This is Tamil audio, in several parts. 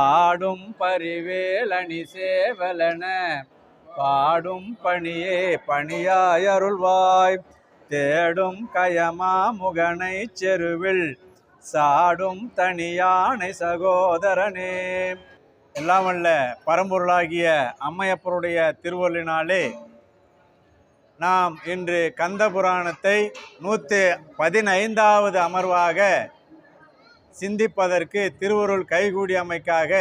ஆடும் பரிவேலணி சேவலன பாடும் பணியே பணியாய் அருள்வாய் தேடும் கயமா முகனை செருவில் சாடும் தனியானை சகோதரனே. எல்லாம் வல்ல பரம்பொருளாகிய அம்மையப்பருடைய திருவள்ளினாலே நாம் இன்று கந்த புராணத்தை நூற்றி பதினைந்தாவது அமர்வாக சிந்திப்பதற்கு திருவருள் கைகூடி அமைக்காக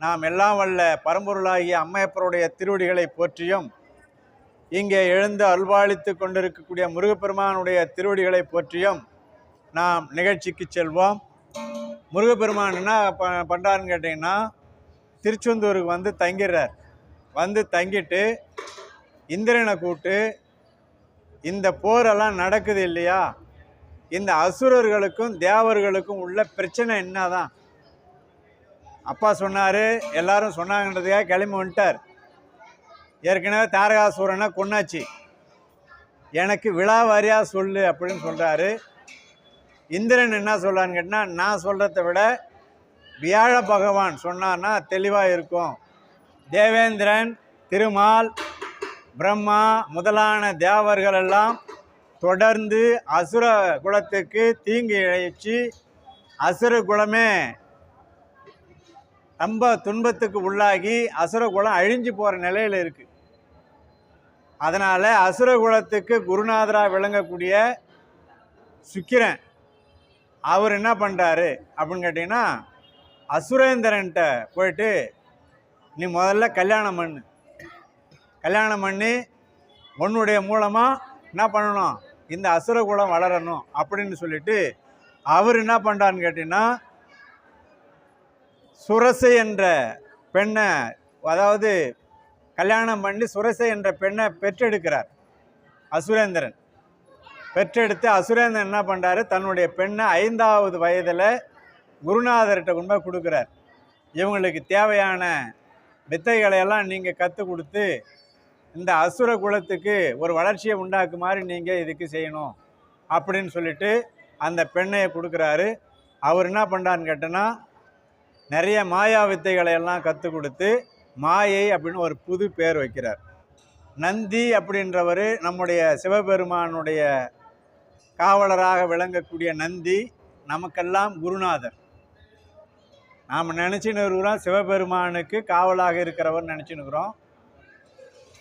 நாம் எல்லாம் வல்ல பரம்பொருளாகிய அம்மையப்பருடைய திருவடிகளை போற்றியும் இங்கே எழுந்து அல்வாளித்து கொண்டிருக்கக்கூடிய முருகப்பெருமானுடைய திருவடிகளை போற்றியும் நாம் நிகழ்ச்சிக்கு செல்வோம். முருகப்பெருமான் என்ன ப பண்ணுறாருன்னு கேட்டிங்கன்னா திருச்செந்தூருக்கு வந்து தங்கிடுறார். வந்து தங்கிட்டு இந்திரனை கூப்பிட்டு இந்த போரெல்லாம் நடக்குது இல்லையா? இந்த அசுரர்களுக்கும் தேவர்களுக்கும் உள்ள பிரச்சனை என்னதான்? அப்பா சொன்னார் எல்லாரும் சொன்னாங்கன்றதுக்காக கிளம்பி வந்துட்டார். ஏற்கனவே தாரகாசூரனை கொன்னாச்சு. எனக்கு விழாவாரியாக சொல்லு அப்படின்னு சொல்கிறாரு இந்திரன் என்ன சொல்கிறான்னு கேட்டால் நான் சொல்கிறத விட வியாழ பகவான் சொன்னான்னா தெளிவாக இருக்கும். தேவேந்திரன் திருமால் பிரம்மா முதலான தேவர்கள் எல்லாம் தொடர்ந்து அசுர குலத்துக்கு தீங்கு இழைச்சி அசுர குலமே ரொம்ப துன்பத்துக்கு உள்ளாகி அசுர குலம் அழிஞ்சு போகிற நிலையில் இருக்குது அதனால் அசுர குலத்துக்கு குருநாதராக விளங்கக்கூடிய சுக்கிரன் அவர் என்ன பண்ணுறாரு அப்படின்னு கேட்டிங்கன்னா அசுரேந்திரன்ட்ட போயிட்டு நீ முதல்ல கல்யாணம் பண்ணு. கல்யாணம் பண்ணி உன்னுடைய மூலமாக என்ன பண்ணணும்? இந்த அசுரகுலம் வளரணும் அப்படின்னு சொல்லிட்டு அவர் என்ன பண்ணுறான்னு கேட்டிங்கன்னா சுரசை என்ற பெண்ணை அதாவது கல்யாணம் பண்ணி சுரசை என்ற பெண்ணை பெற்றெடுக்கிறார் அசுரேந்திரன். பெற்றெடுத்து அசுரேந்திரன் என்ன பண்ணுறாரு தன்னுடைய பெண்ணை ஐந்தாவது வயதில் குருநாதர்கிட்ட கொண்டு போய் கொடுக்குறார். இவங்களுக்கு தேவையான வித்தைகளையெல்லாம் நீங்கள் கற்றுக் கொடுத்து இந்த அசுர குலத்துக்கு ஒரு வளர்ச்சியை உண்டாக்குமாறு நீங்கள் இதுக்கு செய்யணும் அப்படின்னு சொல்லிட்டு அந்த பெண்ணையை கொடுக்குறாரு. அவர் என்ன பண்ணுறான்னு கேட்டோன்னா நிறைய மாயா வித்தைகளை எல்லாம் கற்றுக் கொடுத்து மாயை அப்படின்னு ஒரு புது பேர் வைக்கிறார். நந்தி அப்படின்றவர் நம்முடைய சிவபெருமானுடைய காவலராக விளங்கக்கூடிய நந்தி நமக்கெல்லாம் குருநாதர். நாம் நினச்சின்னு இருக்கிறோம் சிவபெருமானுக்கு காவலாக இருக்கிறவர் நினச்சின்னு இருக்கிறோம்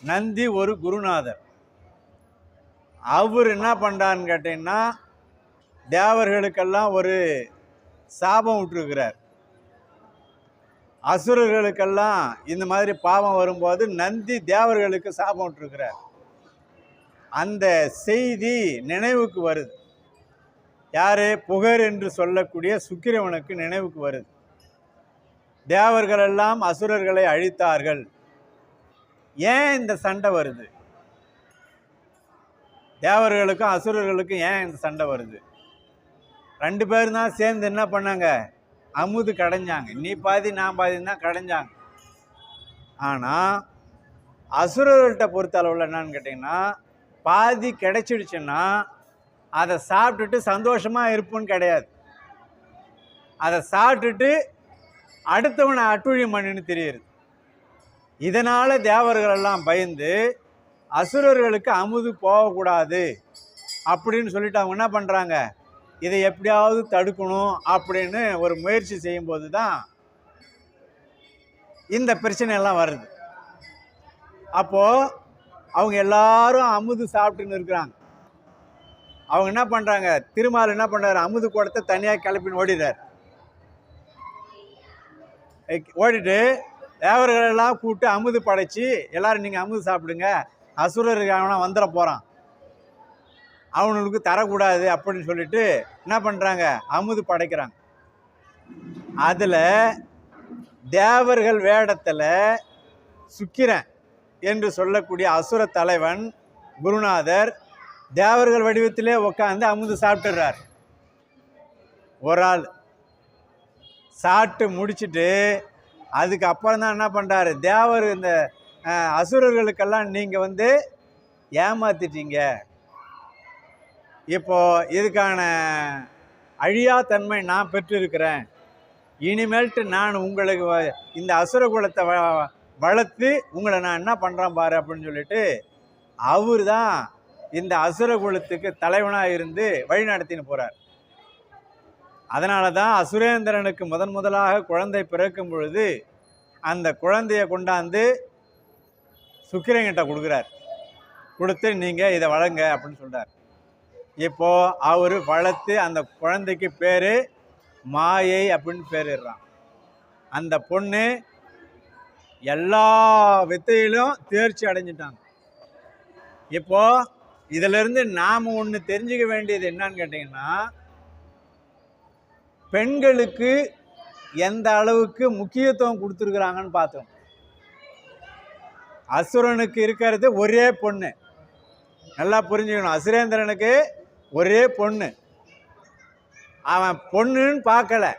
நந்தி ஒரு குருநாதர். அவர் என்ன பண்ணுறான்னு கேட்டிங்கன்னா தேவர்களுக்கெல்லாம் ஒரு சாபம் விட்டுருக்கிறார். அசுரர்களுக்கெல்லாம் இந்த மாதிரி பாவம் வரும்போது நந்தி தேவர்களுக்கு சாபம் விட்டுருக்கிறார். அந்த செய்தி நினைவுக்கு வருது. யாரு? புகர் என்று சொல்லக்கூடிய சுக்கிரவனுக்கு நினைவுக்கு வருது. தேவர்களெல்லாம் அசுரர்களை அழித்தார்கள். ஏன் இந்த சண்டை வருது? தேவர்களுக்கும் அசுரர்களுக்கும் ஏன் இந்த சண்டை வருது? ரெண்டு பேரும் தான் சேர்ந்து என்ன பண்ணாங்க? அமுது கடைஞ்சாங்க. நீ பாதி நான் பாதி தான் கடைஞ்சாங்க. ஆனால் அசுரர்கள்ட்ட பொறுத்த அளவில் என்னன்னு கேட்டிங்கன்னா பாதி கிடைச்சிடுச்சுன்னா அதை சாப்பிட்டுட்டு சந்தோஷமாக இருப்புன்னு கிடையாது. அதை சாப்பிட்டுட்டு அடுத்தவனை அட்டுழியம் பண்ணின்னு தெரியுது. இதனால் தேவர்கள் எல்லாம் பயந்து அசுரர்களுக்கு அமுது போகக்கூடாது அப்படின்னு சொல்லிட்டு அவங்க என்ன பண்ணுறாங்க இதை எப்படியாவது தடுக்கணும் அப்படின்னு ஒரு முயற்சி செய்யும்போது தான் இந்த பிரச்சனையெல்லாம் வருது. அப்போது அவங்க எல்லாரும் அமுது சாப்பிட்டுன்னு இருக்கிறாங்க. அவங்க என்ன பண்ணுறாங்க திருமால் என்ன பண்ணுறாரு அமுது கூடத்தை தனியாக கிளப்பின்னு ஓடிடுறார். ஓடிட்டு தேவர்களெல்லாம் கூப்பிட்டு அமுது படைச்சி எல்லாரும் நீங்கள் அமுது சாப்பிடுங்க. அசுரருக்கு அவனா வந்துட போகிறான் அவனுக்கு தரக்கூடாது அப்படின்னு சொல்லிட்டு என்ன பண்ணுறாங்க அமுது படைக்கிறாங்க. அதில் தேவர்கள் வேடத்தில் சுக்கிரன் என்று சொல்லக்கூடிய அசுர தலைவன் குருநாதர் தேவர்கள் வடிவத்திலே உட்காந்து அமுது சாப்பிட்டுறார். ஒரு ஆள் சாப்பிட்டு முடிச்சுட்டு அதுக்கு அப்புறம் தான் என்ன பண்ணுறாரு தேவர் இந்த அசுரர்களுக்கெல்லாம் நீங்கள் வந்து ஏமாத்திட்டீங்க. இப்போ இதுக்கான அழியா தன்மை நான் பெற்றிருக்கிறேன். இனிமேல்ட்டு நான் உங்களுக்கு வ- இந்த அசுர குலத்தை வ- வளர்த்து உங்களை நான் என்ன பண்ணுறேன் பாரு அப்படின்னு சொல்லிட்டு அவர் தான் இந்த அசுர குலத்துக்கு தலைவனாக இருந்து வழி நடத்தின்னு போகிறார் அதனால தான் அசுரேந்திரனுக்கு முதன் முதலாக குழந்தை பிறக்கும் பொழுது அந்த குழந்தைய கொண்டாந்து சுக்கிரங்கிட்ட கொடுக்குறார். கொடுத்து நீங்கள் இதை வழங்க அப்படின்னு சொல்கிறார் இப்போது அவர் வளர்த்து அந்த குழந்தைக்கு பேர் மாயை அப்படின்னு பேரிடுறான். அந்த பொண்ணு எல்லா வித்தையிலும் தேர்ச்சி அடைஞ்சிட்டாங்க இப்போது இதிலிருந்து நாம் ஒன்று தெரிஞ்சுக்க வேண்டியது என்னன்னு கேட்டிங்கன்னா பெண்களுக்கு எந்த அளவுக்கு முக்கியத்துவம் கொடுத்துருக்குறாங்கன்னு பார்த்தோம். அசுரனுக்கு இருக்கிறது ஒரே பொண்ணு. நல்லா புரிஞ்சுக்கணும். அசுரேந்திரனுக்கு ஒரே பொண்ணு. அவன் பொண்ணுன்னு பார்க்கல.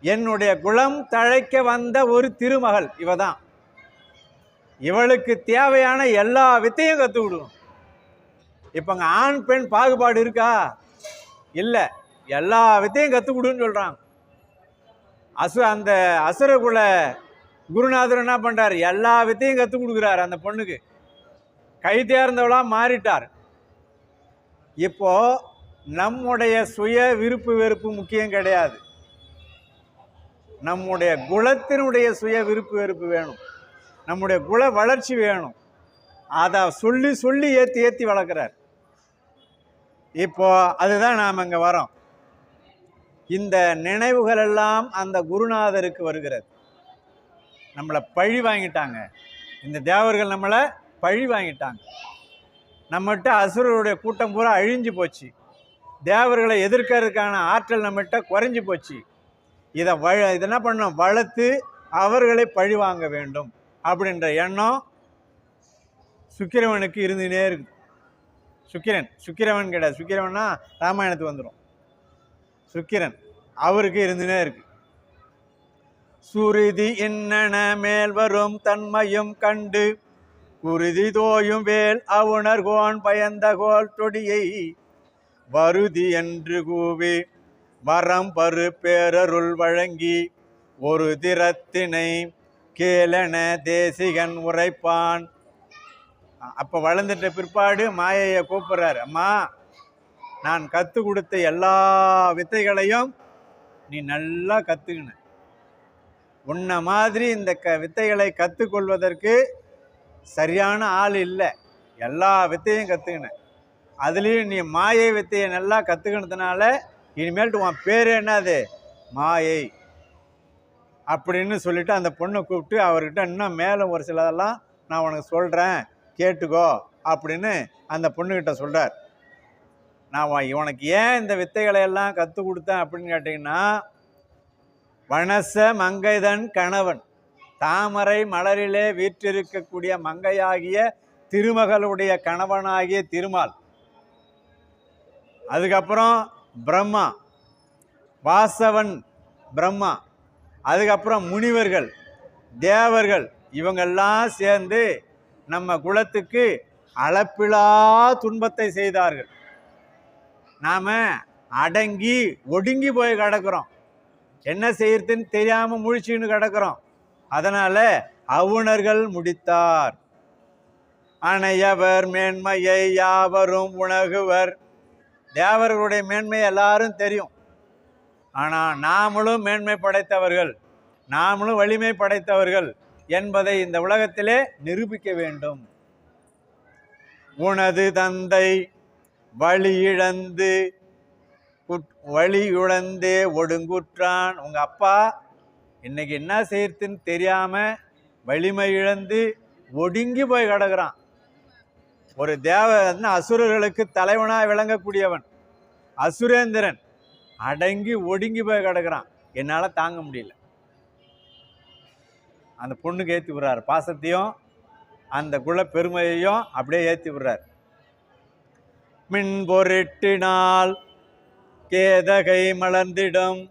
என்னுடைய குலம் தழைக்க வந்த ஒரு திருமகள் இவ தான் இவளுக்கு தேவையான எல்லா வித்தையும் கற்றுக் கொடுக்கணும். இப்போங்க ஆண் பெண் பாகுபாடு இருக்கா? இல்லை. எல்லா வித்தையும் கற்றுக் கொடுன்னு சொல்கிறாங்க அசு அந்த அசுரகுல குருநாதர் என்ன பண்ணுறார் எல்லா வித்தையும் கற்றுக் கொடுக்குறாரு அந்த பொண்ணுக்கு. கை தேர்ந்தவளாக மாறிட்டார். இப்போது நம்முடைய சுய விருப்பு வெறுப்பு முக்கியம் கிடையாது. நம்முடைய குலத்தினுடைய சுய விருப்பு வெறுப்பு வேணும். நம்முடைய குல வளர்ச்சி வேணும். அதை சொல்லி சொல்லி ஏற்றி ஏற்றி வளர்க்குறார். இப்போ அதுதான் நாம் இங்கே வரோம் இந்த நினைவுகள் எல்லாம் அந்த குருநாதருக்கு வருகிறது. நம்மளை பழி வாங்கிட்டாங்க. இந்த தேவர்கள் நம்மளை பழி வாங்கிட்டாங்க. நம்மகிட்ட அசுரருடைய கூட்டம் பூரா அழிஞ்சு போச்சு. தேவர்களை எதிர்க்கிறதுக்கான ஆற்றல் நம்மகிட்ட குறைஞ்சி போச்சு. இதை வ இதை என்ன பண்ணணும்? வளர்த்து அவர்களை பழி வாங்க வேண்டும் அப்படின்ற எண்ணம் சுக்கிரவனுக்கு இருந்துகிட்டே இருக்குது. சுக்கிரன் சுக்கிரவன் கிடையாது. சுக்கிரவன்னா ராமாயணத்துக்கு வந்துடும் சுக்கிரன். அவருக்கு இருந்துனே இருக்கு. சுருதி என்னென மேல் வரும் தன்மையும் கண்டு குருதி தோயும் வேல் அவுணர்கோன் பயந்தகோல் தொடியை வருதி என்று கூவி வரம் பரு பேரருள் வழங்கி ஒரு திறத்தினை கேளன தேசிகன் உரைப்பான். அப்போ வளர்ந்துட்ட பிற்பாடு மாயையை கூப்பிட்றாரு. அம்மா நான் கற்றுக் கொடுத்த எல்லா வித்தைகளையும் நீ நல்லா கற்றுக்கின உன்னை மாதிரி இந்த க வித்தைகளை கற்றுக்கொள்வதற்கு சரியான ஆள் இல்லை. எல்லா வித்தையும் கற்றுக்கினேன் அதுலேயும் நீ மாயை வித்தையை நல்லா கற்றுக்கினதுனால இனிமேல்ட்டு உன் பேர் என்னது? மாயை. அப்படின்னு சொல்லிவிட்டு அந்த பொண்ணை கூப்பிட்டு அவர்கிட்ட இன்னும் மேலும் ஒரு சிலதெல்லாம் நான் உனக்கு சொல்கிறேன் கேட்டுக்கோ அப்படின்னு அந்த பொண்ணுக்கிட்ட சொல்கிறார் நான் இவனுக்கு ஏன் இந்த வித்தைகளை எல்லாம் கற்றுக் கொடுத்தேன் அப்படின்னு கேட்டிங்கன்னா வனச மங்கைதன் கணவன் தாமரை மலரிலே வீற்றிருக்கக்கூடிய மங்கையாகிய திருமகளுடைய கணவனாகிய திருமால். அதுக்கப்புறம் பிரம்மா வாசவன் பிரம்மா அதுக்கப்புறம் முனிவர்கள் தேவர்கள் இவங்கெல்லாம் சேர்ந்து நம்ம குலத்துக்கு அளப்பிலா துன்பத்தை செய்தார்கள். நாம் அடங்கி ஒடுங்கி போய் கிடக்கிறோம். என்ன செய்யறதுன்னு தெரியாமல் முழிச்சுன்னு கிடக்கிறோம். அதனால் அவுணர்கள் முடித்தார். அணையவர் மேன்மையை யாவரும் உணகுவர். தேவர்களுடைய மேன்மை எல்லாரும் தெரியும். ஆனால் நாமளும் மேன்மை படைத்தவர்கள் நாமளும் வலிமை படைத்தவர்கள் என்பதை இந்த உலகத்திலே நிரூபிக்க வேண்டும். உனது தந்தை வழியிழந்து இழந்து குட்- வழி ஒடுங்குற்றான் உங்கள் அப்பா. இன்னைக்கு என்ன செய்யறதுன்னு தெரியாமல் வலிமை இழந்து ஒடுங்கி போய் கிடக்குறான். ஒரு தேவன் அசுரர்களுக்கு தலைவனாக விளங்கக்கூடியவன். அசுரேந்திரன் அடங்கி ஒடுங்கி போய் கிடக்குறான். என்னால் தாங்க முடியல. அந்த பொண்ணுக்கு ஏற்றி விடுறாரு. பாசத்தையும் அந்த குல பெருமையையும் அப்படியே ஏற்றி விடுறார். மின் பொருட்டினால் கேதகை மலர்ந்திடும்.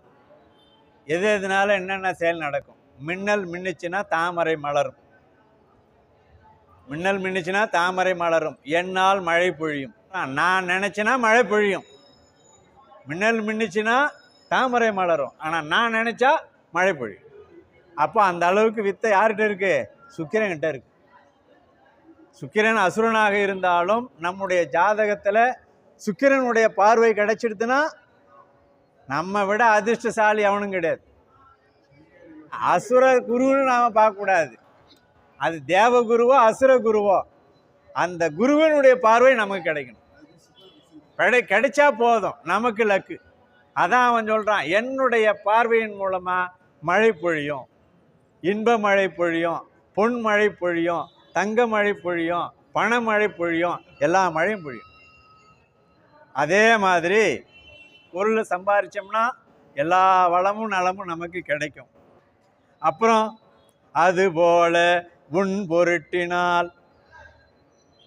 எது எதுனால என்னென்ன செயல் நடக்கும்? மின்னல் மின்னுச்சுன்னா தாமரை மலரும். மின்னல் மின்னுச்சுன்னா தாமரை மலரும். என்னால் மழை பொழியும். நான் நினச்சேன்னா மழை பொழியும். மின்னல் மின்னுச்சுன்னா தாமரை மலரும். ஆனால் நான் நினச்சா மழை பொழியும். அப்போ அந்த அளவுக்கு வித்தை யார்கிட்ட இருக்குது சுக்கிரங்கிட்ட இருக்கு. சுக்கிரன் அசுரனாக இருந்தாலும் நம்முடைய ஜாதகத்தில் சுக்கிரனுடைய பார்வை கிடைச்சிடுதுன்னா நம்ம விட அதிர்ஷ்டசாலி அவனும் கிடையாது. அசுர குருன்னு நாம் பார்க்கக்கூடாது. அது தேவகுருவோ அசுர குருவோ அந்த குருவினுடைய பார்வை நமக்கு கிடைக்கணும். கிடை கிடைச்சா போதும் நமக்கு லக்கு. அதான் அவன் சொல்கிறான் என்னுடைய பார்வையின் மூலமாக மழை பொழியும் இன்ப மழை பொழியும் பொன் மழை பொழியும் தங்க மழை பொழியும் பணமழை பொழியும் எல்லா மழையும் பொழியும். அதே மாதிரி பொருளை சம்பாரிச்சோம்னா எல்லா வளமும் நலமும் நமக்கு கிடைக்கும். அப்புறம் அதுபோல உன் பொருட்டினால்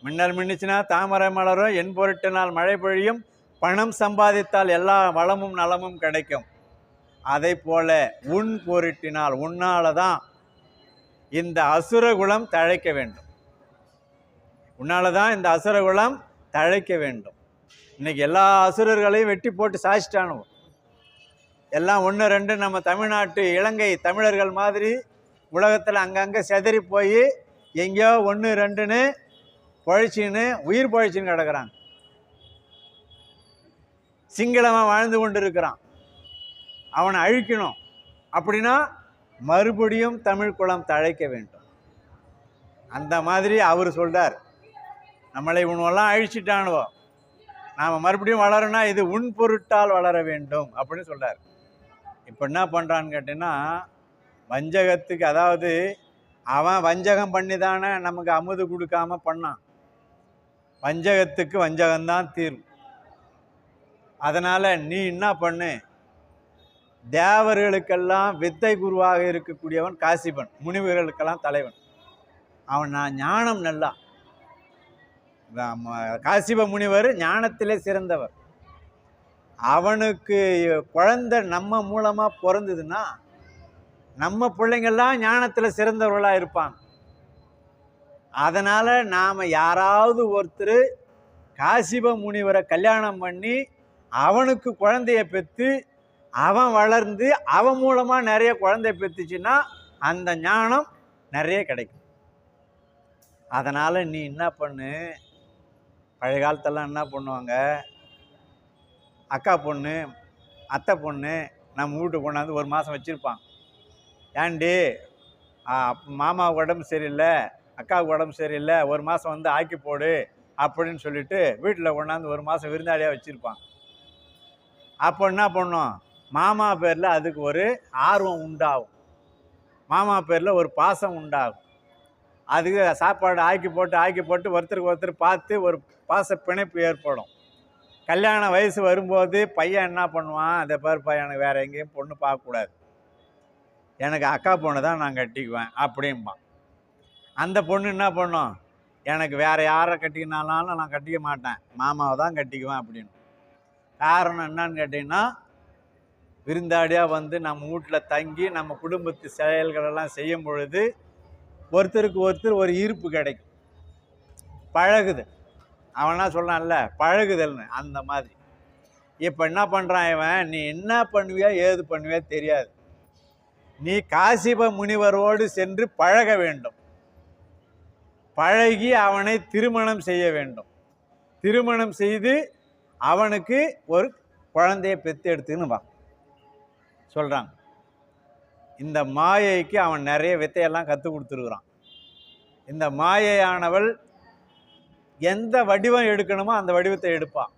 மின்னல் மின்னுச்சுன்னா தாமரை மலரும் என் பொருட்டினால் மழை பொழியும் பணம் சம்பாதித்தால் எல்லா வளமும் நலமும் கிடைக்கும். அதை போல உன் பொருட்டினால் உன்னால தான் இந்த அசுரகுலம் தழைக்க வேண்டும். உன்னால தான் இந்த அசுரகுலம் தழைக்க வேண்டும். இன்னைக்கு எல்லா அசுரர்களையும் வெட்டி போட்டு சாய்ச்சிட்டானோ? எல்லாம் ஒன்று ரெண்டு நம்ம தமிழ்நாட்டு இலங்கை தமிழர்கள் மாதிரி உலகத்தில் அங்கங்கே செதறி போய் எங்கேயோ ஒன்று ரெண்டுன்னு பழிச்சின்னு உயிர் பழிச்சின்னு கிடக்குறாங்க. சிங்களவன் வாழ்ந்து கொண்டு இருக்கிறான் அவனை அழிக்கணும். அப்படின்னா மறுபடியும் தமிழ் குலம் தழைக்க வேண்டும். அந்த மாதிரி அவர் சொல்கிறார் நம்மளை உணவெல்லாம் அழிச்சிட்டானுவோ. நாம் மறுபடியும் வளரனா இது உன் பொருட்டால் வளர வேண்டும் அப்படின்னு சொல்கிறார் இப்போ என்ன பண்ணுறான்னு கேட்டீங்கன்னா வஞ்சகத்துக்கு அதாவது அவன் வஞ்சகம் பண்ணி தானே நமக்கு அமுது கொடுக்காம பண்ணான். வஞ்சகத்துக்கு வஞ்சகம்தான் தீர்வு. அதனால் நீ என்ன பண்ணு? தேவர்களுக்கெல்லாம் வித்தை குருவாக இருக்கக்கூடியவன் காசிபன் முனிவர்களுக்கெல்லாம் தலைவன். அவன் நான் ஞானம் நல்லா. காசிப முனிவர் ஞானத்திலே சிறந்தவர். அவனுக்கு குழந்தை நம்ம மூலமாக பிறந்ததுன்னா நம்ம பிள்ளைங்கள்லாம் ஞானத்தில் சிறந்தவர்களாக இருப்பாங்க. அதனால் நாம் யாராவது ஒருத்தர் காசிப முனிவரை கல்யாணம் பண்ணி அவனுக்கு குழந்தைய பெற்று அவன் வளர்ந்து அவன் மூலமாக நிறைய குழந்தை பெற்றுச்சுன்னா அந்த ஞானம் நிறைய கிடைக்கும். அதனால் நீ என்ன பண்ணு? பழைய காலத்தெல்லாம் என்ன பண்ணுவாங்க? அக்கா பொண்ணு அத்தை பொண்ணு நம்ம வீட்டுக்கு கொண்டாந்து ஒரு மாதம் வச்சுருப்பான் ஏண்டி மாமாவுக்கு உடம்பு சரியில்லை அக்காவுக்கு உடம்பு சரியில்லை ஒரு மாதம் வந்து ஆக்கி போடு அப்படின்னு சொல்லிட்டு வீட்டில் கொண்டாந்து ஒரு மாதம் விருந்தாளியாக வச்சுருப்பான் அப்போ என்ன பண்ணோம்? மாமா பேரில் அதுக்கு ஒரு ஆர்வம் உண்டாகும். மாமா பேரில் ஒரு பாசம் உண்டாகும். அதுக்கு சாப்பாடு ஆக்கி போட்டு ஆக்கி போட்டு ஒருத்தருக்கு ஒருத்தர் பார்த்து ஒரு பாச பிணைப்பு ஏற்படும். கல்யாண வயசு வரும்போது பையன் என்ன பண்ணுவான்? அந்த பேர் எனக்கு வேறு எங்கேயும் பொண்ணு பார்க்கக்கூடாது. எனக்கு அக்கா பொண்ணு தான் நான் கட்டிக்குவேன் அப்படிம்பான் அந்த பொண்ணு என்ன பண்ணும்? எனக்கு வேறு யாரை கட்டிக்கினாலும் நான் கட்டிக்க மாட்டேன். மாமாவை தான் கட்டிக்குவேன் அப்படின்னு. காரணம் என்னன்னு கேட்டிங்கன்னா விருந்தாடியாக வந்து நம்ம வீட்டில் தங்கி நம்ம குடும்பத்து செயல்களெல்லாம் செய்யும் பொழுது ஒருத்தருக்கு ஒருத்தர் ஒரு ஈர்ப்பு கிடைக்கும். பழகுது அவனா சொல்கிறான்ல பழகுதல்னு அந்த மாதிரி. இப்போ என்ன பண்ணுறான் இவன்? நீ என்ன பண்ணுவியா ஏது பண்ணுவியா தெரியாது. நீ காசிப முனிவரோடு சென்று பழக வேண்டும். பழகி அவனை திருமணம் செய்ய வேண்டும். திருமணம் செய்து அவனுக்கு ஒரு குழந்தையை பெற்று எடுத்துன்னு வா. சொல்கிறாங்க இந்த மாயைக்கு அவன் நிறைய வித்தையெல்லாம் கற்றுக் கொடுத்துருக்குறான். இந்த மாயையானவள் எந்த வடிவம் எடுக்கணுமோ அந்த வடிவத்தை எடுப்பான்.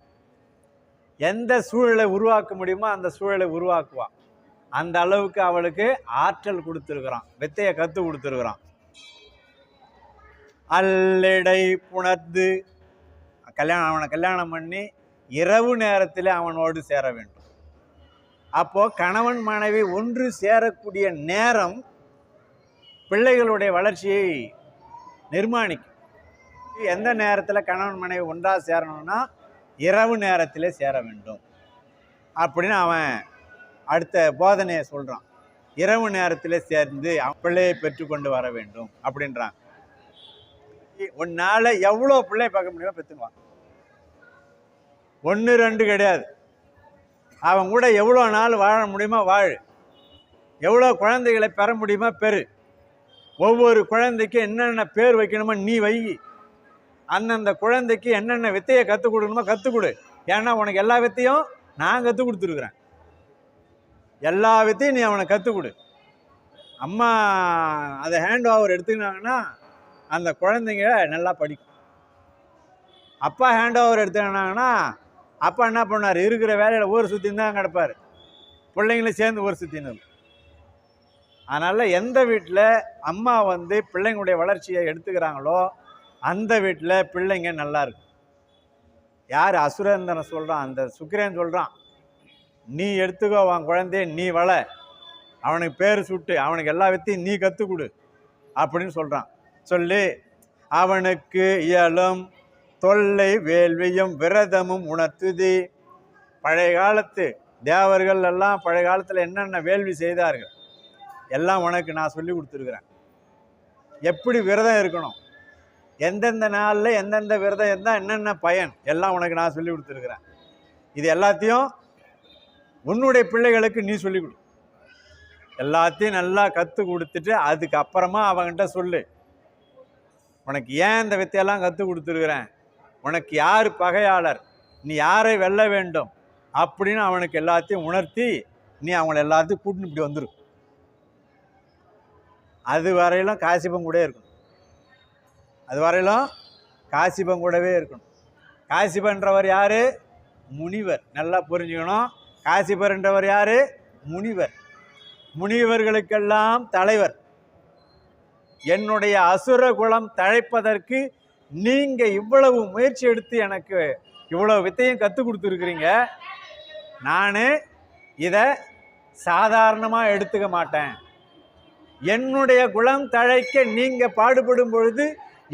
எந்த சூழலை உருவாக்க முடியுமோ அந்த சூழலை உருவாக்குவான். அந்த அளவுக்கு அவளுக்கு ஆற்றல் கொடுத்துருக்குறான். வித்தையை கற்றுக் கொடுத்துருக்குறான். அல்லடை புணர்ந்து கல்யாணம் அவனை கல்யாணம் பண்ணி இரவு நேரத்தில் அவனோடு சேர வேண்டும். அப்போது கணவன் மனைவி ஒன்று சேரக்கூடிய நேரம் பிள்ளைகளுடைய வளர்ச்சியை நிர்மாணிக்கும். எந்த நேரத்தில் கணவன் மனைவி ஒன்றா சேரணும்னா இரவு நேரத்தில் சேர வேண்டும். அப்படின்னு அவன் அடுத்த போதனையை சொல்கிறான் இரவு நேரத்தில் சேர்ந்து பிள்ளையை பெற்றுக்கொண்டு வர வேண்டும் அப்படின்றான். உன்னால எவ்வளோ பிள்ளை பார்க்க முடியுமோ பெற்றுக்குவான். ஒன்று ரெண்டு கிடையாது. அவன் கூட எவ்வளோ நாள் வாழ முடியுமோ வாழ். எவ்வளோ குழந்தைகளை பெற முடியுமோ பெறு. ஒவ்வொரு குழந்தைக்கு என்னென்ன பேர் வைக்கணுமோ நீ வை. அந்தந்த குழந்தைக்கு என்னென்ன வித்தையை கற்றுக் கொடுக்கணுமோ கற்றுக் கொடு. ஏன்னா உனக்கு எல்லா வித்தையும் நான் கற்றுக் கொடுத்துருக்குறேன். எல்லா வித்தையும் நீ அவனை கற்றுக் கொடு. அம்மா அதை ஹேண்ட் ஓவர் எடுத்துக்கினாங்கன்னா அந்த குழந்தைங்க நல்லா படிக்கும். அப்பா ஹேண்ட் ஓவர் எடுத்துக்கினாங்கன்னா அப்பா என்ன பண்ணார்? இருக்கிற வேலையில் ஊர் சுற்றின்னு தான் கிடப்பார். பிள்ளைங்களும் சேர்ந்து ஊர் சுற்றினது அதனால் எந்த வீட்டில் அம்மா வந்து பிள்ளைங்களுடைய வளர்ச்சியை எடுத்துக்கிறாங்களோ அந்த வீட்டில் பிள்ளைங்க நல்லா இருக்கும். யார் அசுரேந்திரன் சொல்கிறான் அந்த சுக்கிரன் சொல்கிறான் நீ எடுத்துக்கோ அவன் குழந்தைய நீ வள. அவனுக்கு பேர் சுட்டு அவனுக்கு எல்லா வித்தையும் நீ கற்றுக் கொடு. அப்படின்னு சொல்கிறான் சொல்லி அவனுக்கு இயலும் தொல்லை வேள்வியும் விரதமும் உணர்த்துதி. பழைய காலத்து தேவர்கள் எல்லாம் பழைய காலத்தில் என்னென்ன வேள்வி செய்தார்கள்? எல்லாம் உனக்கு நான் சொல்லி கொடுத்துருக்குறேன். எப்படி விரதம் இருக்கணும்? எந்தெந்த நாளில் எந்தெந்த விரதம் இருந்தால் என்னென்ன பயன்? எல்லாம் உனக்கு நான் சொல்லி கொடுத்துருக்குறேன். இது எல்லாத்தையும் உன்னுடைய பிள்ளைகளுக்கு நீ சொல்லிக் கொடு. எல்லாத்தையும் நல்லா கற்றுக் கொடுத்துட்டு அதுக்கப்புறமா அவங்ககிட்ட சொல்லு. உனக்கு ஏன் இந்த வித்தையெல்லாம் கற்றுக் கொடுத்துருக்குறேன்? உனக்கு யார் பகையாளர்? நீ யாரை வெல்ல வேண்டும்? அப்படின்னு அவனுக்கு எல்லாத்தையும் உணர்த்தி நீ அவங்கள எல்லாத்தையும் கூட்டின்னு இப்படி வந்துரு அது வரையிலும் காசிபம் கூட இருக்கணும். அது வரையிலும் காசிபம் கூடவே இருக்கணும். காசிபன்றவர் யார்? முனிவர். நல்லா புரிஞ்சுக்கணும். காசிபர்ன்றவர் யார்? முனிவர். முனிவர்களுக்கெல்லாம் தலைவர். என்னுடைய அசுர குலம் தழைப்பதற்கு நீங்க இவ்வளவு முயற்சி எடுத்து எனக்கு இவ்வளவு வித்தையும் கற்றுக் கொடுத்துருக்குறீங்க. நான் இதை சாதாரணமாக எடுத்துக்க மாட்டேன். என்னுடைய குலம் தழைக்க நீங்க பாடுபடும் பொழுது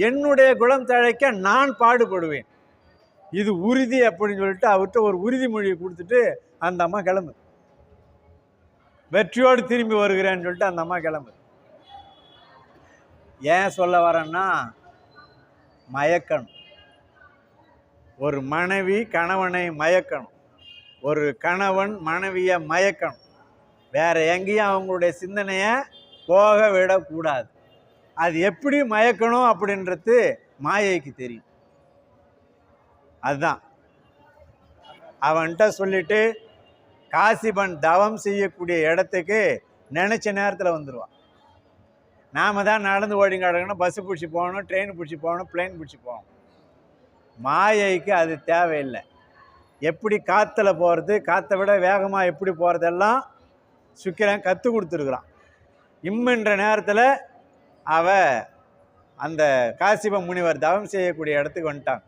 என்னுடைய குலம் தழைக்க நான் பாடுபடுவேன். இது உறுதி அப்படின்னு சொல்லிட்டு அவர்கிட்ட ஒரு உறுதிமொழியை கொடுத்துட்டு அந்த அம்மா கிளம்பு. வெற்றியோடு திரும்பி வருகிறேன்னு சொல்லிட்டு அந்த அம்மா கிளம்பு. ஏன் சொல்ல வரேன்னா மயக்கணும். ஒரு மனைவி கணவனை மயக்கணும். ஒரு கணவன் மனைவியை மயக்கணும். வேற எங்கேயும் அவங்களுடைய சிந்தனையை போக விடக்கூடாது. அது எப்படி மயக்கணும் அப்படின்றது மாயைக்கு தெரியும். அதுதான். அவன்கிட்ட சொல்லிட்டு காசிபன் தவம் செய்யக்கூடிய இடத்துக்கு நினச்ச நேரத்தில் வந்துடுவான் நாம தான் நடந்து ஓடி கிடக்கணும் பஸ்ஸு பிடிச்சி போகணும் ட்ரெயின் பிடிச்சி போகணும் பிளேன் பிடிச்சி போகணும். மாயைக்கு அது தேவையில்லை. எப்படி காற்றுல போகிறது காற்றை விட வேகமாக எப்படி போகிறதெல்லாம் சுக்கிரன் கற்றுக் கொடுத்துருக்குறான். இம்முன்ற நேரத்தில் அவ அந்த காசிப முனிவர் தவம் செய்யக்கூடிய இடத்துக்கு வந்துட்டான்.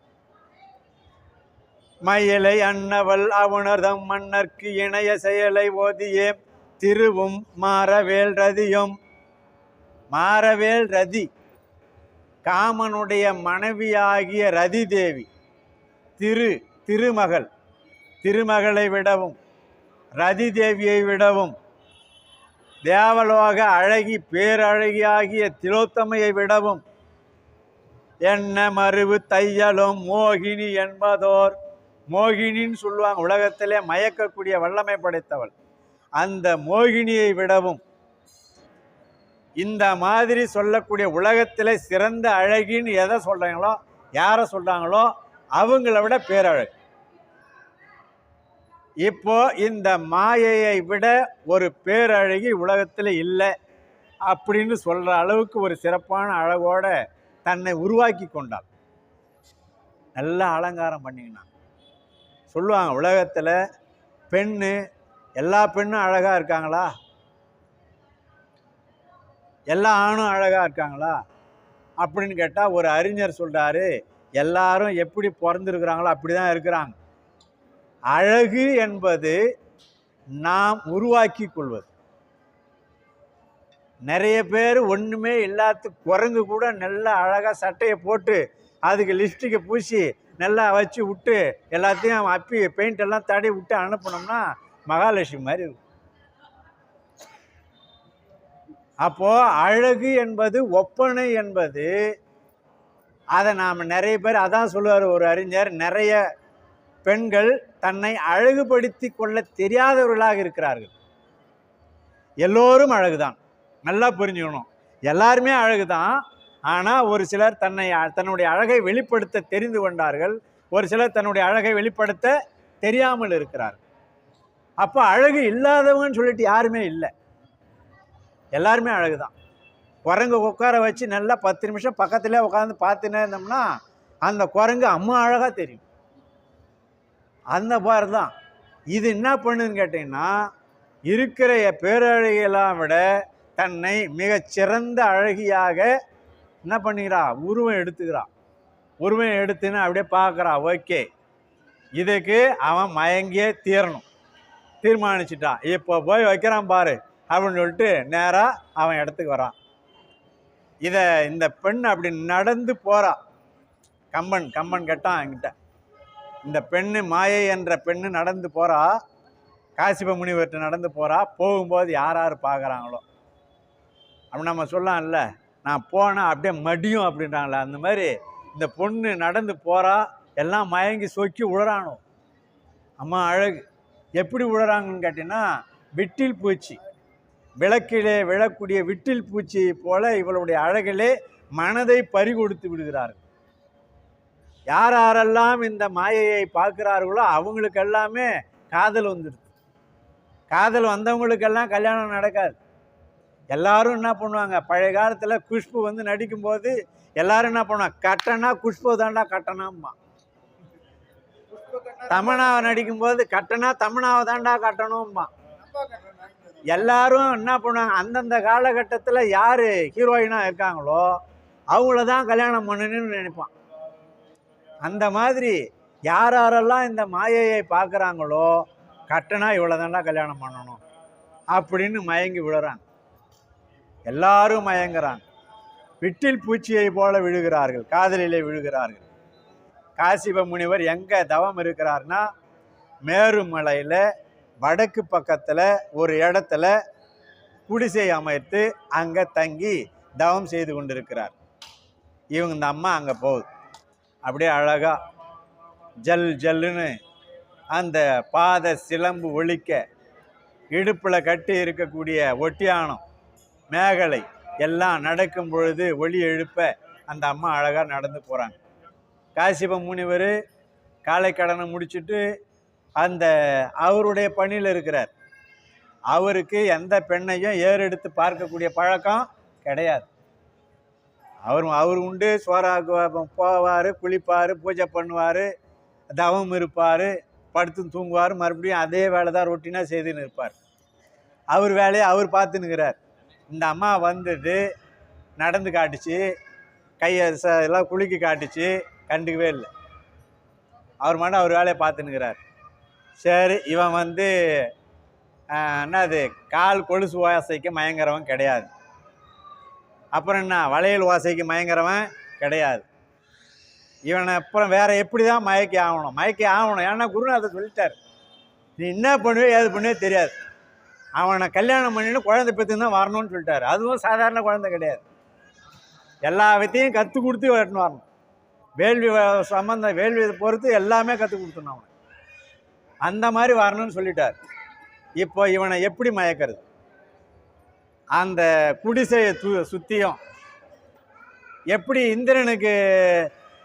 மயிலை அன்னவள் அவுணர்தம் மன்னர்க்கு இணைய செயலை ஓதியே திருவும் மாறவேல் ரதியும். மாறவேல் ரதி காமனுடைய மனைவியாகிய ரதி தேவி திரு திருமகள் திருமகளை விடவும் ரதி தேவியை விடவும் தேவலோக அழகி பேரழகியாகிய திலோத்தமையை விடவும் என்ன மருவு தையலும் மோகினி என்பதோர் மோகினின்னு சொல்லுவாங்க. உலகத்திலே மயக்கக்கூடிய வல்லமை படைத்தவள். அந்த மோகினியை விடவும் இந்த மாதிரி சொல்லக்கூடிய உலகத்தில் சிறந்த அழகின்னு எதை சொல்கிறாங்களோ யாரை சொல்கிறாங்களோ அவங்கள விட பேரழகு. இப்போ இந்த மாயையை விட ஒரு பேரழகி உலகத்தில் இல்லை அப்படின்னு சொல்கிற அளவுக்கு ஒரு சிறப்பான அழகோட தன்னை உருவாக்கி கொண்டாள். நல்லா அலங்காரம் பண்ணிக்கினான். சொல்லுவாங்க உலகத்தில் பெண்ணு எல்லா பெண்ணும் அழகாக இருக்காங்களா? எல்லா ஆணும் அழகாக இருக்காங்களா? அப்படின்னு கேட்டால் ஒரு அறிஞர் சொல்கிறாரு எல்லாரும் எப்படி பிறந்திருக்கிறாங்களோ அப்படி தான் இருக்கிறாங்க. அழகு என்பது நாம் உருவாக்கி கொள்வது. நிறைய பேர் ஒன்றுமே இல்லாத குரங்கு கூட நல்லா அழகாக சட்டையை போட்டு அதுக்கு லிப்ஸ்டிக்கை பூசி நல்லா வச்சு விட்டு எல்லாத்தையும் அப்பி பெயிண்ட் எல்லாம் தடவி விட்டு அனுப்புனோம்னா மகாலட்சுமி மாதிரி இருக்கும். அப்போ அழகு என்பது ஒப்பனை என்பது அதை நாம் நிறைய பேர் அதான் சொல்லுவார் ஒரு அறிஞர் நிறைய பெண்கள் தன்னை அழகுபடுத்தி கொள்ள தெரியாதவர்களாக இருக்கிறார்கள். எல்லோரும் அழகுதான். நல்லா புரிஞ்சுக்கணும். எல்லாருமே அழகுதான். ஆனால் ஒரு சிலர் தன்னை தன்னுடைய அழகை வெளிப்படுத்த தெரிந்து கொண்டார்கள். ஒரு சிலர் தன்னுடைய அழகை வெளிப்படுத்த தெரியாமல் இருக்கிறார்கள். அப்போ அழகு இல்லாதவங்கன்னு சொல்லிட்டு யாருமே இல்லை. எல்லாருமே அழகுதான். குரங்கு உட்கார வச்சு நல்லா பத்து நிமிஷம் பக்கத்துலேயே உட்காந்து பார்த்துனே இருந்தோம்னா அந்த குரங்கு அம்மா அழகாக தெரியும். அந்த பார் தான் இது என்ன பண்ணுதுன்னு கேட்டிங்கன்னா இருக்கிற பேரழகியெல்லாம் விட தன்னை மிகச்சிறந்த அழகியாக என்ன பண்ணுகிறா உருவம் எடுத்துக்கிறா. உருவம் எடுத்துன்னு அப்படியே பார்க்குறா ஓகே. இதுக்கு அவன் மயங்கியே தீரணும். தீர்மானிச்சிட்டான். இப்போ போய் வைக்கிறான் பாரு. அப்படின்னு சொல்லிட்டு நேராக அவன் இடத்துக்கு வரான். இதை இந்த பெண் அப்படி நடந்து போகிறான் கம்பன் கம்பன் கேட்டான் என்கிட்ட. இந்த பெண்ணு மாயை என்ற பெண்ணு நடந்து போகிறா காசிப முனிவர்கிட்ட நடந்து போகிறா போகும்போது யார் யார் பார்க்குறாங்களோ. அப்படி நம்ம சொல்லலாம்ல. நான் போனால் அப்படியே மடியும் அப்படின்றாங்களே. அந்த மாதிரி இந்த பொண்ணு நடந்து போகிறா எல்லாம் மயங்கி சொக்கி உழறானோ. அம்மா அழகு. எப்படி உழறாங்கன்னு கேட்டிங்கன்னா வெட்டில் பூச்சி. விளக்கிலே விழக்கூடிய விட்டில் பூச்சி போல இவளுடைய அழகிலே மனதை பறிகொடுத்து விடுகிறார்கள். யார் யாரெல்லாம் இந்த மாயையை பார்க்கிறார்களோ அவங்களுக்கு எல்லாமே காதல் வந்துடுது. காதல் வந்தவங்களுக்கெல்லாம் கல்யாணம் நடக்காது. எல்லாரும் என்ன பண்ணுவாங்க? பழைய காலத்தில் குஷ்பு வந்து நடிக்கும்போது எல்லாரும் என்ன பண்ணுவாங்க? கட்டணா குஷ்பு தாண்டா கட்டணாம்மா தமனாவை நடிக்கும்போது கட்டணா தமனாவை தாண்டா கட்டணும்மா எல்லாரும் என்ன பண்ணுவாங்க அந்தந்த காலகட்டத்தில் யார் ஹீரோயினாக இருக்காங்களோ அவங்கள தான் கல்யாணம் பண்ணணும்னு நினைப்பான். அந்த மாதிரி யார் யாரெல்லாம் இந்த மாயையை பார்க்குறாங்களோ கட்டினா இவ்வளோ தானா கல்யாணம் பண்ணணும் அப்படின்னு மயங்கி விழுறாங்க. எல்லாரும் மயங்குறாங்க. விட்டில் பூச்சியை போல விழுகிறார்கள் காதலிலே விழுகிறார்கள். காசிப முனிவர் எங்கே தவம் இருக்கிறார்னா மேருமலையில் வடக்கு பக்கத்தில் ஒரு இடத்துல குடிசை அமைத்து அங்கே தங்கி தவம் செய்து கொண்டிருக்கிறார். இவங்க இந்த அம்மா அங்கே போகுது. அப்படியே அழகா ஜல் ஜல்லுன்னு அந்த பாத சிலம்பு ஒழிக்க இடுப்பில் கட்டி இருக்கக்கூடிய ஒட்டியானம் மேகலை எல்லாம் நடக்கும் பொழுது ஒளி எழுப்ப அந்த அம்மா அழகாக நடந்து போகிறாங்க காசிப முனிவர் காலை கடனை முடிச்சுட்டு அந்த அவருடைய பணியில் இருக்கிறார். அவருக்கு எந்த பெண்ணையும் ஏறெடுத்து பார்க்கக்கூடிய பழக்கம் கிடையாது. அவர் அவர் உண்டு சோறாக்கு போவார் குளிப்பார் பூஜை பண்ணுவார் தவம் இருப்பார் படுத்து தூங்குவார் மறுபடியும் அதே வேலை தான் ரொட்டீனாக செய்துன்னு இருப்பார். அவர் வேலையை அவர் பார்த்துன்னுக்கிறார் இந்த அம்மா வந்துட்டு நடந்து காட்டுச்சு கையை ச எல்லாம் குலுக்கி காட்டுச்சு கண்டுக்கவே இல்லை. அவர் மட்டும் அவர் வேலையை பார்த்துன்னுக்கிறார் சரி இவன் வந்து என்னது கால் கொலுசு ஓசைக்கு மயங்குறவன் கிடையாது. அப்புறம் என்ன வளையல் ஓசைக்கு மயங்குறவன் கிடையாது. இவனை அப்புறம் வேற எப்படி தான் மயக்கி ஆகணும்? மயக்கி ஆகணும். ஏன்னா குருநாதர் சொல்லிட்டார். நீ என்ன பண்ணுவே ஏது பண்ணுவே தெரியாது. அவனை கல்யாணம் பண்ணிட்டு குழந்தை பெற்று தான் வரணும்னு சொல்லிட்டாரு. அதுவும் சாதாரண குழந்தை கிடையாது. எல்லா வித்தையும் கற்றுக் கொடுத்து வரணும். வரணும் வேள்வி சம்மந்தம் சம்பந்தம் பொறுத்து எல்லாமே கற்றுக் கொடுத்துணும் அவனை அந்த மாதிரி வரணும்னு சொல்லிட்டார். இப்போ இவனை எப்படி மயக்கிறது? அந்த குடிசையை து சுற்றியும் எப்படி இந்திரனுக்கு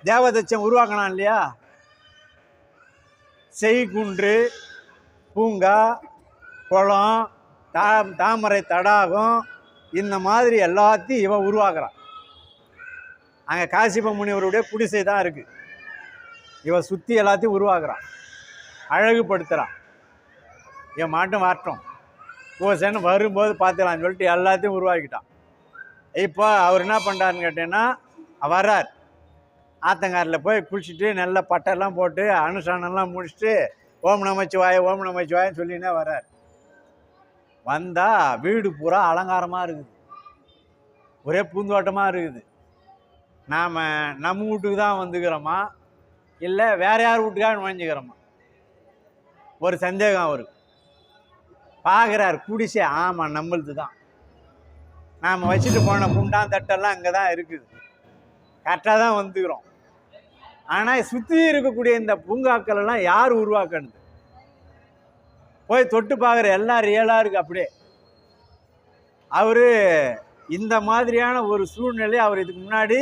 தேவதச்சம் உருவாக்கினான் இல்லையா? செய்குன்று பூங்கா குளம் தா தாமரை தடாகம் இந்த மாதிரி எல்லாத்தையும் இவன் உருவாக்குறான். அங்கே காசிப முனிவருடைய குடிசை தான் இருக்குது இவன் சுற்றி எல்லாத்தையும் உருவாக்குறான். அழகுபடுத்துகிறான் என் மாட்டும் வரட்டும் பூசைன்னு வரும்போது பார்த்துக்கலாம்னு சொல்லிட்டு எல்லாத்தையும் உருவாக்கிட்டான். இப்போ அவர் என்ன பண்ணுறாருன்னு கேட்டீங்கன்னா வர்றார். ஆத்தங்காரில் போய் குளிச்சுட்டு நல்ல பட்டெல்லாம் போட்டு அனுஷ்டானம்லாம் முடிச்சுட்டு ஓம் நமச்சிவாய ஓம் நமச்சிவாயன்னு சொல்லினே வர்றார். வந்தால் வீடு பூரா அலங்காரமாக இருக்குது. ஒரே பூந்தோட்டமாக இருக்குது. நாம் நம்ம வீட்டுக்கு தான் வந்துக்கிறோமா? இல்லை வேற யார் வீட்டுக்காக நுழைஞ்சுக்கிறோமா? ஒரு சந்தேகம் அவருக்கு. பார்க்குறார் குடிசை ஆமாம் நம்மளது தான் நாம் வச்சுட்டு போன குண்டான் தட்டெல்லாம் அங்கே தான் இருக்குது. கரெக்டாக தான் வந்துக்கிறோம். ஆனால் சுற்றி இருக்கக்கூடிய இந்த பூங்காக்கள் எல்லாம் யார் உருவாக்கணுது போய் தொட்டு பார்க்குற எல்லாம் ரியலாக இருக்கு அப்படியே. அவர் இந்த மாதிரியான ஒரு சூழ்நிலை அவர் இதுக்கு முன்னாடி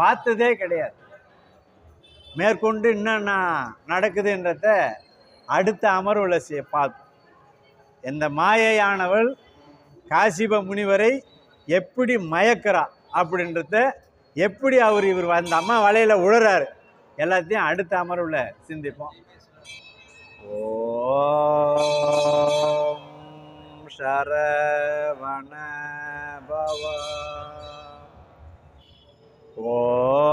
பார்த்ததே கிடையாது. மேற்கொண்டு என்னென்ன நடக்குதுன்றத அடுத்த அமர்வுல செ- பார்ப்போம் இந்த மாயையானவள் காசிப முனிவரை எப்படி மயக்கிறா அப்படின்றத எப்படி அவர் இவர் அந்த அம்மா வலையில் உழறாரு. எல்லாத்தையும் அடுத்த அமர்வுல சிந்திப்போம். ஓம் சரவண பவ. ஓம்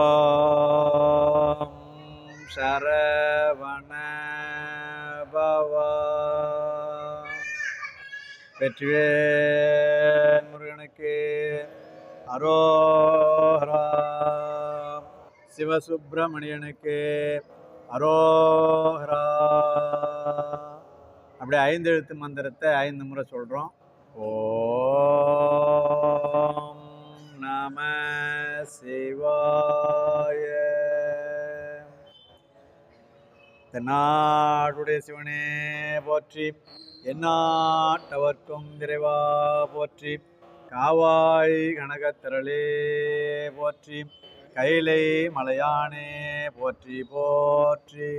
சரவண வெற்றிவேல் முருகனுக்கு. அரோஹரா. சிவசுப்பிரமணியனுக்கு. அரோஹரா. அப்படியே ஐந்து எழுத்து மந்திரத்தை ஐந்து முறை சொல்கிறோம் ஓம் நம சிவாய. தென்னாடுடைய சிவனே போற்றி. எந்நாட்டவர்க்கும் இறைவா போற்றி. காவாய் கனகத்திரளே போற்றி. கைலை மலையானே போற்றி போற்றி.